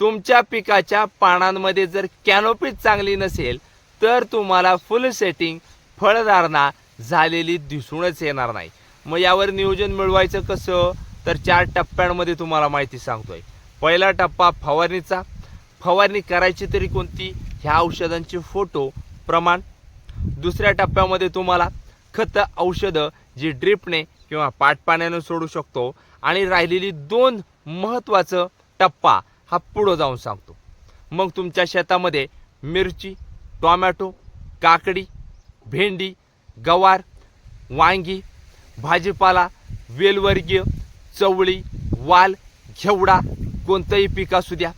तुमच्या पिकाच्या पानांमध्ये जर कॅनोपीच चांगली नसेल तर तुम्हाला फुल सेटिंग फळधारणा झालेली दिसूनच येणार नाही. मग यावर नियोजन मिळवायचं कसं? तर चार टप्प्यांमध्ये तुम्हाला माहिती सांगतोय. पहिला टप्पा फवारणीचा. फवारणी करायची तरी कोणती? ह्या औषधांचे फोटो प्रमाण. दुसऱ्या टप्प्यामध्ये तुम्हाला खतं औषधं जी ड्रिपने किंवा पाटपाण्यानं सोडू शकतो. आणि राहिलेली दोन महत्त्वाचं टप्पा हा पुढं जाऊन सांगतो. मग तुमच्या शेतामध्ये मिरची टोमॅटो काकडी भेंडी गवार वांगी भाजीपाला वेलवर्गीय चवळी वाल घेवडा कोणतंही पीक असू द्या.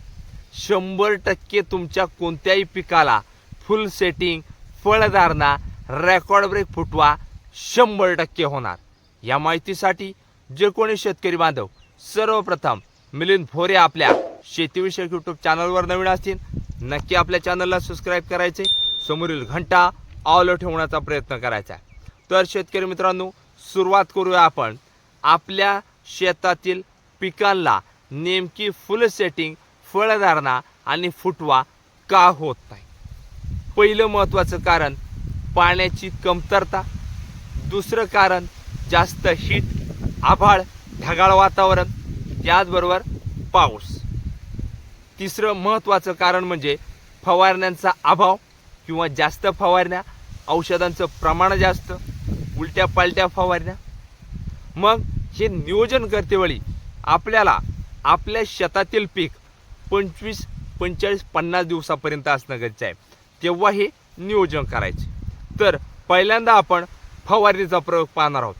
शंभर टक्के तुमच्या कोणत्याही पिकाला फुल सेटिंग फळधारणा रेकॉर्ड ब्रेक फुटवा शंभर टक्के होणार. या माहितीसाठी जे कोणी शेतकरी बांधव सर्वप्रथम मिलिंद भोरे आपल्या शेतीविषयक यूट्यूब चॅनलवर नवीन असतील नक्की आपल्या चॅनलला सबस्क्राईब करायचे. समोरील घंटा ऑल ठेवण्याचा प्रयत्न करायचा. आहे तर शेतकरी मित्रांनो सुरुवात करूया आपण. आपल्या शेतातील पिकांना नेमकी फुल सेटिंग फळधारणा आणि फुटवा का होत नाही? पहिलं महत्त्वाचं कारण पाण्याची कमतरता. दुसरं कारण जास्त हीट आभाळ ढगाळ वातावरण याचबरोबर पाऊस. तिसरं महत्त्वाचं कारण म्हणजे फवारण्यांचा अभाव किंवा जास्त फवारण्या औषधांचं प्रमाण जास्त उलट्या पालट्या फवारण्या. मग हे नियोजन करतेवेळी आपल्याला आपल्या शेतातील पीक पंचवीस पंचेचाळीस पन्नास दिवसापर्यंत असणं गरजेचं आहे. तेव्हा हे नियोजन करायचे. तर पहिल्यांदा आपण फवारणीचा प्रयोग पाहणार आहोत.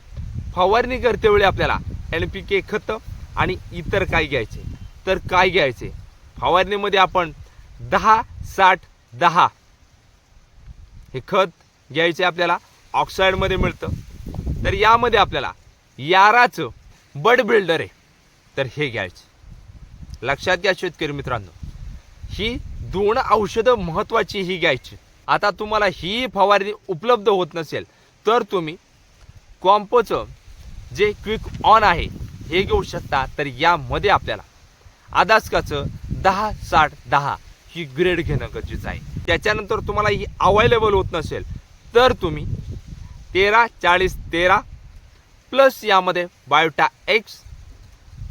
फवारणी करतेवेळी आपल्याला एन पी के खतं आणि इतर काय घ्यायचे? तर काय घ्यायचे? फवारणीमध्ये आपण दहा साठ दहा. हे खत घ्यायचे आपल्याला ऑक्साईडमध्ये मिळतं. तर यामध्ये आपल्याला याराचं बड बिल्डर आहे. तर हे घ्यायचे. लक्षात घ्या शेतकरी मित्रांनो. ही दोन औषधं महत्त्वाची ही घ्यायची. आता तुम्हाला ही फवारणी उपलब्ध होत नसेल तर तुम्ही कॉम्पोचं जे क्विक ऑन आहे हे घेऊ शकता. तर यामध्ये आपल्याला आदासकाचं दहा साठ दहा ही ग्रेड घेणं गरजेचं आहे. त्याच्यानंतर तुम्हाला ही अवेलेबल होत नसेल तर तुम्ही तेरा चाळीस तेरा प्लस यामध्ये बायोटा एक्स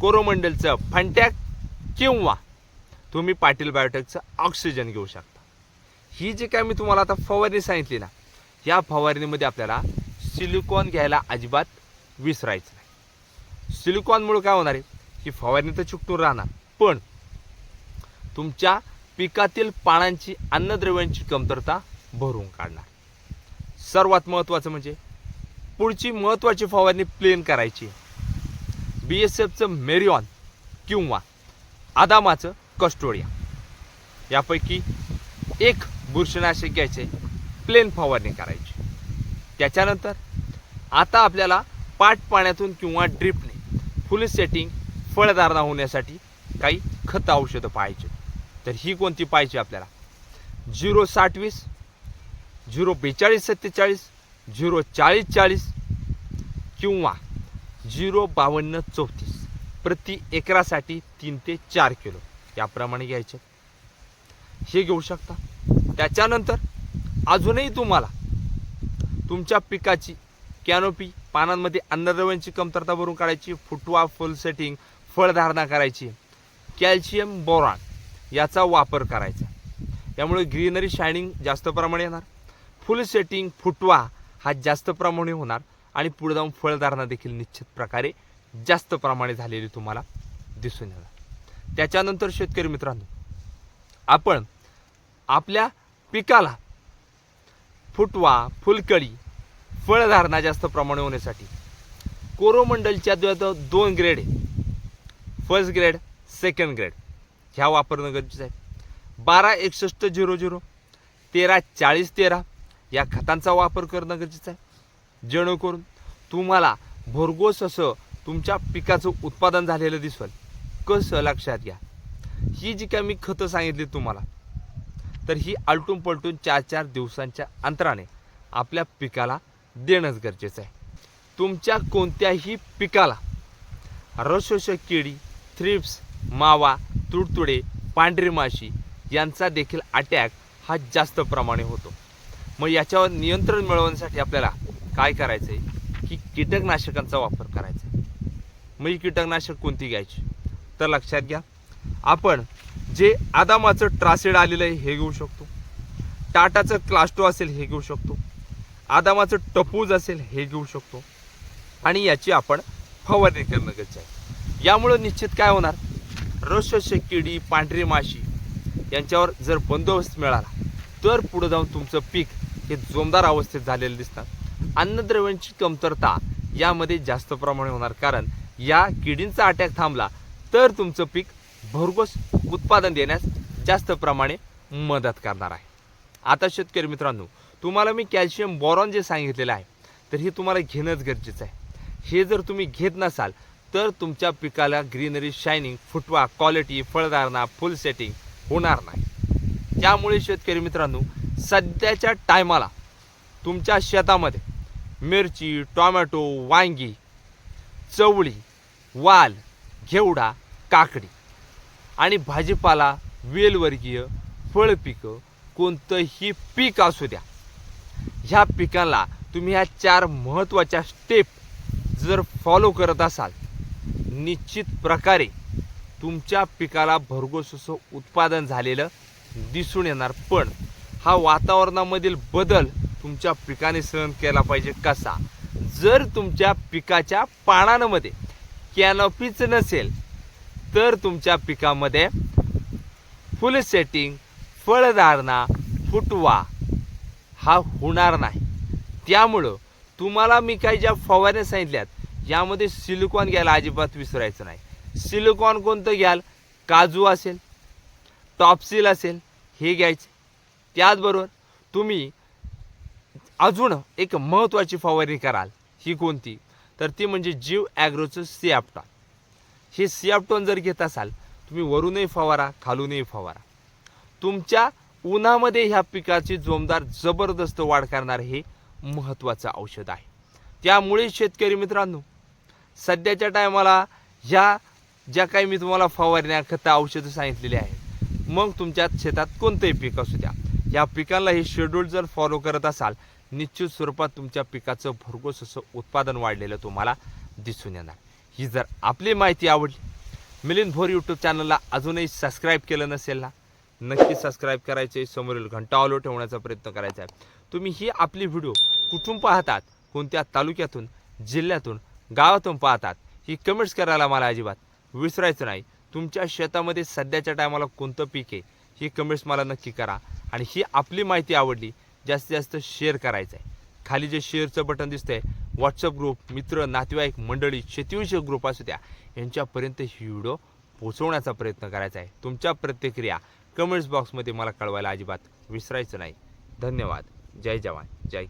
कोरोमंडलचं फंटॅक किंवा तुम्ही पाटील बायोटेकचं ऑक्सिजन घेऊ शकता. ही जी काय मी तुम्हाला आता फवारणी सांगितली ना या फवारणीमध्ये आपल्याला सिलिकॉन घ्यायला अजिबात विसरायचं नाही. सिलिकॉनमुळे काय होणार आहे? की फवारणी तर चुकटून राहणार. पण तुमच्या पिकातील पानांची अन्नद्रव्यांची कमतरता भरून काढणार. सर्वात महत्त्वाचं म्हणजे पुढची महत्त्वाची फवारणी प्लेन करायची. बी एस एफचं मेरिऑन किंवा आदामाचं कस्टोडिया यापैकी एक बुरशीनाशक घ्यायचे प्लेन फवारणी करायची. त्याच्यानंतर आता आपल्याला पाट पाण्यातून किंवा ड्रिपने फुल सेटिंग फळधारणा होण्यासाठी काही खत औषधं पाहायचे. तर ही कोणती पाहिजे आपल्याला? झिरो साठवीस झिरो बेचाळीस सत्तेचाळीस झिरो चाळीस चाळीस किंवा झिरो बावन्न चौतीस. प्रति एकरासाठी तीन ते चार किलो. याप्रमाणे घ्यायचे. हे घेऊ शकता. त्याच्यानंतर अजूनही तुम्हाला तुमच्या पिकाची कॅनोपी पानांमध्ये अन्नद्रव्यांची कमतरता भरून काढायची फुटवा फुल सेटिंग फळधारणा करायची. कॅल्शियम बोरॉन याचा वापर करायचा. यामुळे ग्रीनरी शायनिंग जास्त प्रमाणे येणार. फुल सेटिंग फुटवा हा जास्त प्रमाणे होणार आणि पुढे जाऊन फळधारणा देखील निश्चित प्रकारे जास्त प्रमाणे झालेली तुम्हाला दिसून येणार. त्याच्यानंतर शेतकरी मित्रांनो आपण आपल्या पिकाला फुटवा फुलकळी फळधारणा जास्त प्रमाणे होण्यासाठी कोरोमंडलच्या दोन ग्रेड आहे. फर्स्ट ग्रेड सेकंड ग्रेड ह्या वापरणं गरजेचं आहे. बारा एकसष्ट झिरो झिरो तेरा चाळीस तेरा या खतांचा वापर करणं गरजेचं आहे. जेणेकरून तुम्हाला भरघोस असं तुमच्या पिकाचं उत्पादन झालेलं दिसेल. कसं लक्षात घ्या. ही जी काय मी खतं सांगितली तुम्हाला तर ही आलटून पलटून चार चार दिवसांच्या अंतराने आपल्या पिकाला देणंच गरजेचं आहे. तुमच्या कोणत्याही पिकाला रसोश किडी थ्रिप्स मावा तुडतुडे पांढरी माशी यांचा देखील अटॅक हा जास्त प्रमाणे होतो. मग याच्यावर नियंत्रण मिळवण्यासाठी आपल्याला काय करायचं आहे की कीटकनाशकांचा वापर करायचा. आहे मग ही कीटकनाशक कोणती घ्यायची? तर लक्षात घ्या. आपण जे आदामाचं ट्रासेड आलेलं आहे हे घेऊ शकतो. टाटाचं क्लास्टो असेल हे घेऊ शकतो. आदामाचं टपूज असेल हे घेऊ शकतो. आणि याची आपण फवारणी करणं गरजेचं आहे. यामुळं निश्चित काय होणार? रसस्य किडी पांढरी माशी यांच्यावर जर बंदोबस्त मिळाला तर पुढे जाऊन तुमचं पीक हे जोमदार अवस्थेत झालेलं दिसतं अन्नद्रव्यांची कमतरता यामध्ये जास्त प्रमाणे होणार कारण या किडींचा अटॅक थांबला तर तुमचं पीक भरघोस उत्पादन देण्यास जास्त प्रमाणे मदत करणार आहे. आता शेतकरी मित्रांनो तुम्हाला मी कॅल्शियम बॉरॉन जे सांगितलेलं आहे तर हे तुम्हाला घेणंच गरजेचं आहे. हे जर तुम्ही घेत नसाल तर तुमच्या पिकाला ग्रीनरी शायनिंग फुटवा क्वालिटी फळधारणा फुल सेटिंग होणार नाही. त्यामुळे शेतकरी मित्रांनो सध्याच्या टायमाला तुमच्या शेतामध्ये मिरची टोमॅटो वांगी चवळी वाल घेवडा काकडी आणि भाजीपाला वेलवर्गीय फळपिकं कोणतंही पीक असू द्या ह्या पिकांना तुम्ही ह्या चार महत्त्वाच्या स्टेप जर फॉलो करत असाल निश्चित प्रकारे तुमच्या पिकाला भरघोस असं उत्पादन झालेलं दिसून येणार. पण हा वातावरणामधील बदल तुमच्या पिकाने सहन केला पाहिजे कसा? जर तुमच्या पिकाच्या पानांमध्ये कॅनॉपीच नसेल तर तुमच्या पिकामध्ये फुल सेटिंग फळधारणा फुटवा हा होणार नाही. त्यामुळं तुम्हाला मी काही ज्या फवारण्या सांगितल्यात यामध्ये सिलिकॉन घ्यायला अजिबात विसरायचं नाही. सिलिकॉन कोणतं घ्याल? काजू असेल टॉपसील असेल हे घ्यायचे. त्याचबरोबर तुम्ही अजून एक महत्त्वाची फवारणी कराल ही कोणती? तर ती म्हणजे जीव ॲग्रोचं सियाप्टॉन. हे सियाप्टॉन जर घेत असाल तुम्ही वरूनही फवारा खालूनही फवारा. तुमच्या उन्हामध्ये ह्या पिकाची जोमदार जबरदस्त वाढ करणारं हे महत्त्वाचं औषध आहे. त्यामुळे शेतकरी मित्रांनो सध्याच्या टायमाला ह्या ज्या काही मी तुम्हाला फवारण्या खतं औषधं सांगितलेली आहेत मग तुमच्या शेतात कोणतंही पीक असू द्या. या पिकांना हे शेड्यूल जर फॉलो करत असाल निश्चित स्वरूपात तुमच्या पिकाचं भरघोस असं उत्पादन वाढलेलं तुम्हाला दिसून येणार. ही जर आपली माहिती आवडली मिलिंद भोर यूट्यूब चॅनलला अजूनही सबस्क्राईब केलं नसेल ना नक्की सबस्क्राईब करायचे समोरील घंटा ऑलो ठेवण्याचा प्रयत्न करायचा आहे. तुम्ही ही आपली व्हिडिओ कुठून पाहतात? कोणत्या तालुक्यातून जिल्ह्यातून गावातून पाहतात. ही कमेंट्स करायला मला अजिबात विसरायचं नाही. तुमच्या शेतामध्ये सध्याच्या टायमाला कोणतं पीक आहे? ही कमेंट्स मला नक्की करा. आणि ही आपली माहिती आवडली जास्तीत जास्त शेअर करायचं आहे खाली जे शेअरचं बटन दिसतंय व्हॉट्सअप ग्रुप मित्र नातेवाईक मंडळी शेतीविषयक ग्रुप असू द्या यांच्यापर्यंत ही व्हिडिओ पोचवण्याचा प्रयत्न करायचा आहे तुमच्या प्रतिक्रिया कमेंट्स बॉक्समध्ये मला कळवायला अजिबात विसरायचं नाही. धन्यवाद. जय जवान. जय